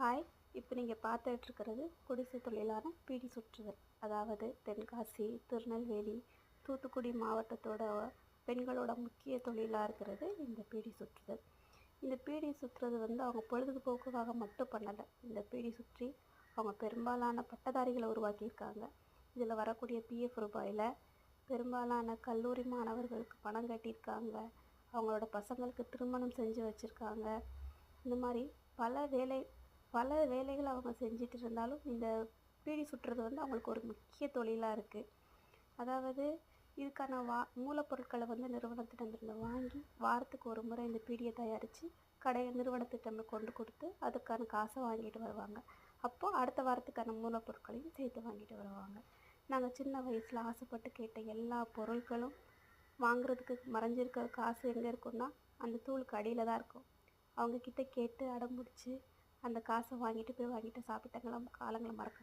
Hi. இப்போ நீங்கள் பார்த்துட்டு இருக்கிறது குடிசை தொழிலான பீடி சுற்றுதல் அதாவது தென்காசி திருநெல்வேலி தூத்துக்குடி மாவட்டத்தோட பெண்களோட முக்கிய தொழிலாக இருக்கிறது இந்த பீடி சுற்றுதல் இந்த பீடி சுற்றுறது வந்து அவங்க பொழுதுபோக்குக்காக மட்டும் பண்ணலை. இந்த பீடி சுற்றி அவங்க பெரும்பாலான பட்டதாரிகளை உருவாக்கியிருக்காங்க. இதில் வரக்கூடிய பிஎஃப் ரூபாயில் பெரும்பாலான கல்லூரி மாணவர்களுக்கு பணம் கட்டியிருக்காங்க. அவங்களோட பசங்களுக்கு திருமணம் செஞ்சு வச்சுருக்காங்க. இந்த மாதிரி பல வேலை பல வேலைகளை அவங்க செஞ்சுட்டு இருந்தாலும் இந்த பீடி சுற்றுறது வந்து அவங்களுக்கு ஒரு முக்கிய தொழிலாக இருக்குது அதாவது இதுக்கான வா மூலப்பொருட்களை வந்து நிறுவனத்திடமிருந்து வாங்கி வாரத்துக்கு ஒரு முறை இந்த பீடியை தயாரித்து கடையை நிறுவனத்திட்டம் கொண்டு கொடுத்து அதுக்கான காசை வாங்கிட்டு வருவாங்க. அப்போது அடுத்த வாரத்துக்கான மூலப்பொருட்களையும் சேர்த்து வாங்கிட்டு வருவாங்க. நாங்கள் சின்ன வயசில் ஆசைப்பட்டு கேட்ட எல்லா பொருட்களும் வாங்குறதுக்கு மறைஞ்சிருக்க காசு எங்கே இருக்குன்னா அந்த தூளுக்கு அடியில் தான் இருக்கும். அவங்கக்கிட்ட கேட்டு அடம் பிடிச்சி அந்த காசை வாங்கிட்டு போய் வாங்கிட்டு சாப்பிட்டங்களாம் காலங்களை மறக்க